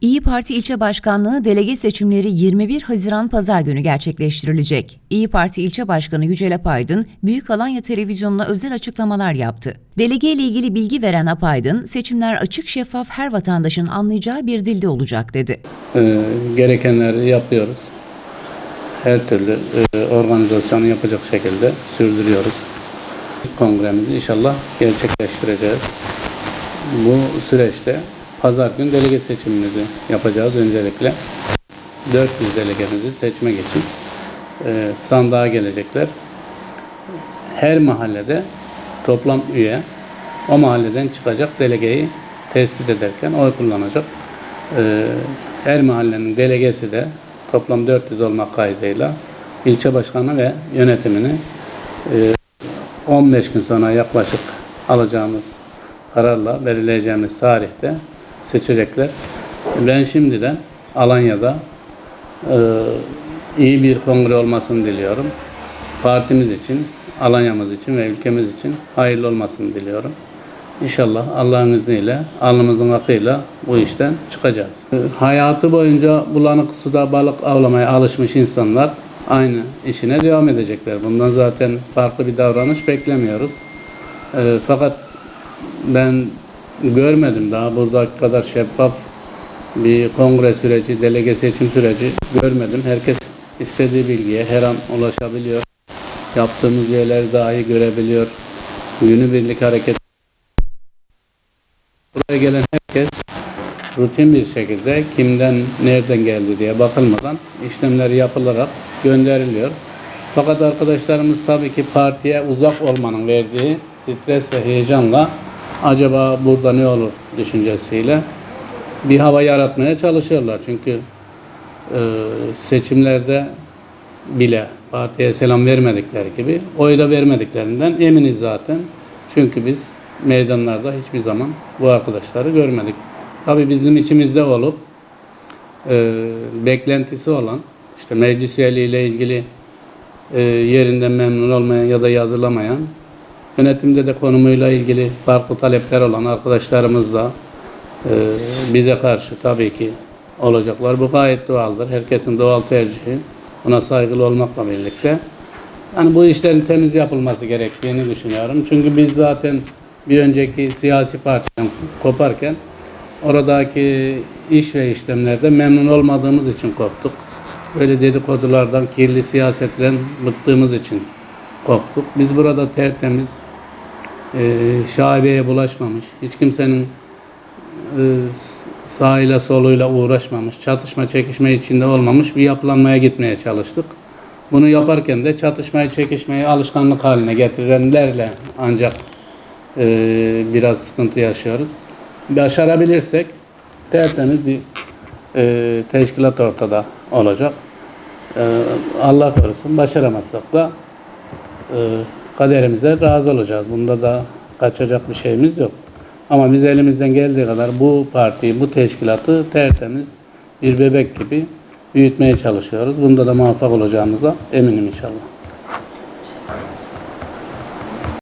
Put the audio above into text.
İyi Parti ilçe başkanlığı delege seçimleri 21 Haziran Pazar günü gerçekleştirilecek. İyi Parti ilçe başkanı Yücel Apaydın, Büyük Alanya Televizyonu'na özel açıklamalar yaptı. Delege ile ilgili bilgi veren Apaydın, seçimler açık şeffaf her vatandaşın anlayacağı bir dilde olacak dedi. Ee, gerekenleri yapıyoruz. Her türlü e, organizasyonu yapacak şekilde sürdürüyoruz. Kongremizi inşallah gerçekleştireceğiz. Bu süreçte pazar gün delege seçimimizi yapacağız öncelikle. 400 delegemizi seçmek için e, sandığa gelecekler. Her mahallede toplam üye o mahalleden çıkacak delegeyi tespit ederken oy kullanacak. Ee, her mahallenin delegesi de toplam 400 olmak kaydıyla ilçe başkanı ve yönetimini e, 15 gün sonra yaklaşık alacağımız kararla verileceğimiz tarihte seçecekler. Ben şimdiden Alanya'da e, iyi bir kongre olmasını diliyorum. Partimiz için, Alanya'mız için ve ülkemiz için hayırlı olmasını diliyorum. İnşallah Allah'ın izniyle, alnımızın akıyla bu işten çıkacağız. E, Hayatı boyunca bulanık suda balık avlamaya alışmış insanlar aynı işine devam edecekler. Bundan zaten farklı bir davranış beklemiyoruz. E, fakat ben görmedim daha buradaki kadar şeffaf bir kongre süreci, delege seçim süreci görmedim. Herkes istediği bilgiye her an ulaşabiliyor. Yaptığımız yerleri dahi görebiliyor. Günübirlik hareket Buraya gelen herkes rutin bir şekilde kimden nereden geldi diye bakılmadan işlemleri yapılarak gönderiliyor. Fakat arkadaşlarımız tabii ki partiye uzak olmanın verdiği stres ve heyecanla acaba burada ne olur düşüncesiyle bir hava yaratmaya çalışıyorlar. Çünkü e, seçimlerde bile partiye selam vermedikleri gibi oy da vermediklerinden eminiz zaten. Çünkü biz meydanlarda hiçbir zaman bu arkadaşları görmedik. Tabii bizim içimizde olup e, beklentisi olan işte meclis üyeliğiyle ilgili e, yerinden memnun olmayan ya da yazılamayan yönetimde de konumuyla ilgili farklı talepler olan arkadaşlarımız da e, bize karşı tabii ki olacaklar. Bu gayet doğaldır. Herkesin doğal tercihi. Buna saygılı olmakla birlikte. Yani bu işlerin temiz yapılması gerektiğini düşünüyorum. Çünkü biz zaten bir önceki siyasi partiden koparken oradaki iş ve işlemlerde memnun olmadığımız için koptuk. Böyle dedikodulardan, kirli siyasetten bıktığımız için koptuk. Biz burada tertemiz, e, şaibeye bulaşmamış, hiç kimsenin e, sağıyla soluyla uğraşmamış, çatışma çekişme içinde olmamış bir yapılanmaya gitmeye çalıştık. Bunu yaparken de çatışmayı çekişmeyi alışkanlık haline getirenlerle ancak e, biraz sıkıntı yaşıyoruz. Başarabilirsek tertemiz bir e, teşkilat ortada olacak. E, Allah korusun başaramazsak da e, kaderimize razı olacağız. Bunda da kaçacak bir şeyimiz yok. Ama biz elimizden geldiği kadar bu partiyi, bu teşkilatı tertemiz bir bebek gibi büyütmeye çalışıyoruz. Bunda da muvaffak olacağımıza eminim inşallah.